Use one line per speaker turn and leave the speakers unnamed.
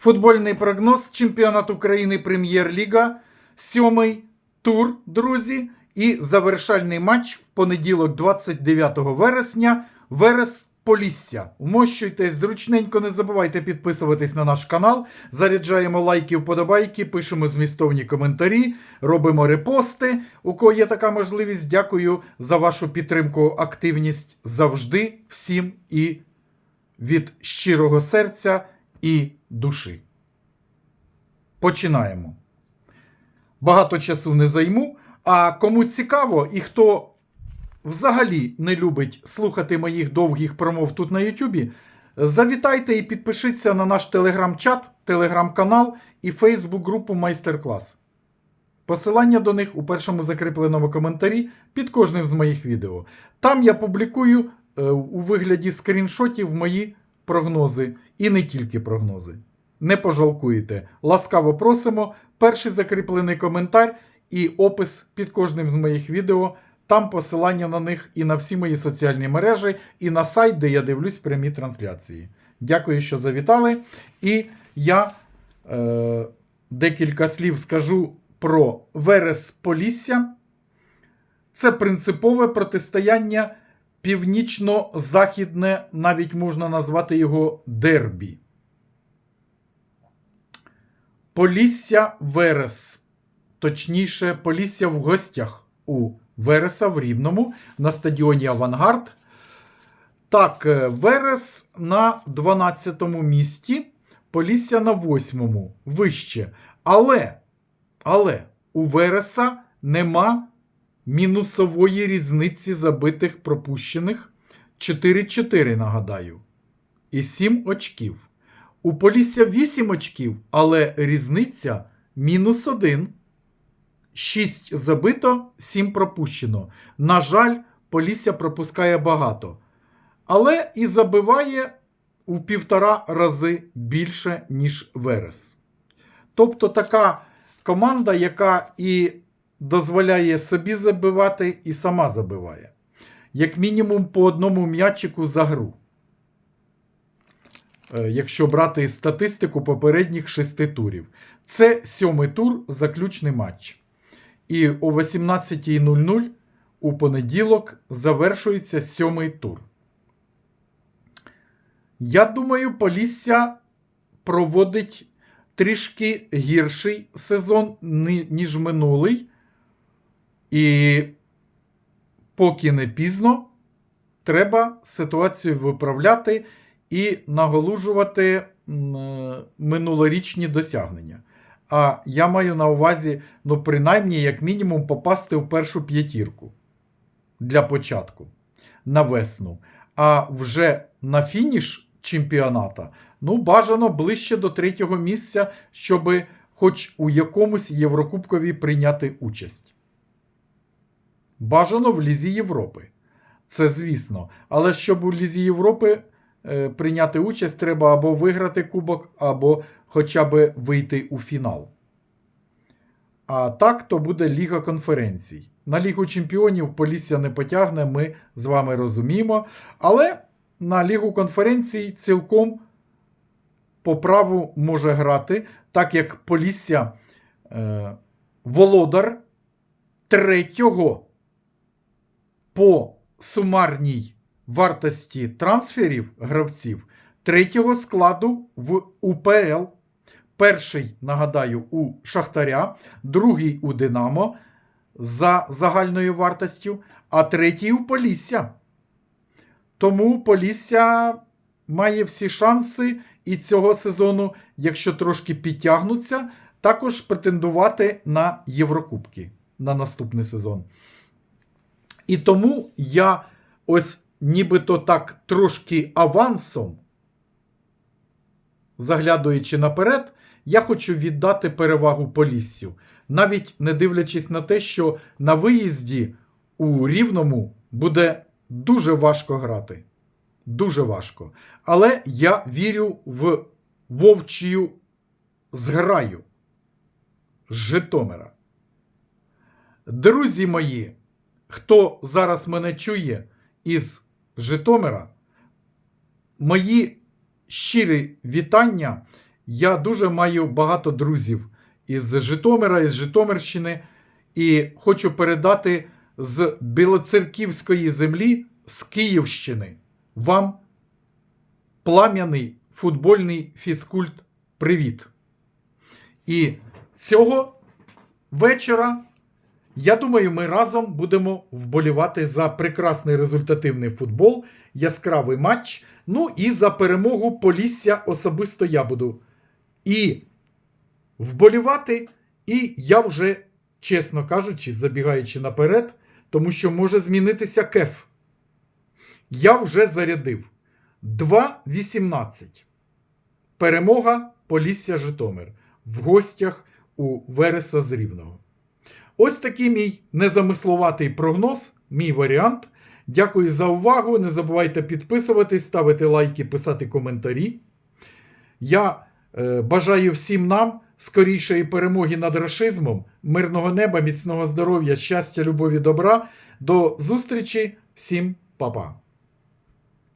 Футбольний прогноз чемпіонат України Прем'єр-ліга. Сьомий тур, друзі. І завершальний матч в понеділок, 29 вересня. Верес Полісся. Вмощуйтесь зручненько, не забувайте підписуватись на наш канал. Заряджаємо лайки, вподобайки, пишемо змістовні коментарі, робимо репости. У кого є така можливість, дякую за вашу підтримку, активність завжди, всім і від щирого серця і душі. Починаємо. Багато часу не займу. А кому цікаво і хто взагалі не любить слухати моїх довгих промов тут на Ютубі, завітайте і підпишіться на наш телеграм-чат, телеграм-канал і фейсбук-групу Майстер-клас. Посилання до них у першому закріпленому коментарі під кожним з моїх відео. Там я публікую е, у вигляді скріншотів мої прогнози і не тільки прогнози. Не пожалкуєте. Ласкаво просимо. Перший закріплений коментар і опис під кожним з моїх відео. Там посилання на них і на всі мої соціальні мережі, і на сайт, де я дивлюсь прямі трансляції. Дякую, що завітали. І я е, декілька слів скажу про Верес Полісся. Це принципове протистояння північно-західне, навіть можна назвати його дербі. Полісся Верес. Точніше, Полісся в гостях у Вереса в Рівному на стадіоні Авангард. Так, е, Верес на 12-му місці, Полісся на 8-му вище. Але, але у Вереса нема мінусової різниці забитих пропущених 4-4, нагадаю. І 7 очків. У Полісся 8 очків, але різниця мінус 1. 6 забито, 7 пропущено. На жаль, Полісся пропускає багато. Але і забиває у півтора рази більше, ніж Верес. Тобто така команда, яка і дозволяє собі забивати, і сама забиває. Як мінімум по одному м'ячику за гру. Е, Якщо брати статистику попередніх шести турів. Це сьомий тур, заключний матч. І о 18.00 у понеділок завершується сьомий тур. Я думаю, Полісся проводить трішки гірший сезон, ніж минулий. І поки не пізно, треба ситуацію виправляти і наголужувати е, минулорічні досягнення. А я маю на увазі, ну, принаймні, як мінімум, попасти в першу п'ятірку для початку на весну. А вже на фініш чемпіоната, ну, бажано ближче до третього місця, щоб хоч у якомусь Єврокубкові прийняти участь. Бажано в Лізі Європи. Це звісно. Але щоб у Лізі Європи е, прийняти участь, треба або виграти кубок, або хоча б вийти у фінал. А так то буде Ліга конференцій. На Лігу чемпіонів Полісся не потягне, ми з вами розуміємо. Але на Лігу конференцій цілком по праву може грати, так як Полісся е, володар третього по сумарній вартості трансферів гравців третього складу в УПЛ. Перший, нагадаю, у Шахтаря, другий у Динамо за загальною вартостю, а третій у Полісся. Тому Полісся має всі шанси і цього сезону, якщо трошки підтягнуться, також претендувати на Єврокубки на наступний сезон. І тому я ось нібито так трошки авансом, заглядуючи наперед, я хочу віддати перевагу Поліссю, навіть не дивлячись на те, що на виїзді у Рівному буде дуже важко грати. Дуже важко. Але я вірю в вовчію зграю з Житомира. Друзі мої, хто зараз мене чує із Житомира, мої щирі вітання. Я дуже маю багато друзів із Житомира, із Житомирщини, і хочу передати з Білоцерківської землі, з Київщини, вам плам'яний футбольний фізкульт. Привіт. І цього вечора, я думаю, ми разом будемо вболівати за прекрасний результативний футбол, яскравий матч. Ну і за перемогу Полісся особисто я буду. І вболівати, і я вже, чесно кажучи, забігаючи наперед, тому що може змінитися кеф. Я вже зарядив 2.18. Перемога Полісся Житомир в гостях у Вереса з Рівного. Ось такий мій незамисловатий прогноз, мій варіант. Дякую за увагу. Не забувайте підписуватись, ставити лайки, писати коментарі. Я е, бажаю всім нам скорішої перемоги над рашизмом, мирного неба, міцного здоров'я, щастя, любові, добра. До зустрічі, всім па-па.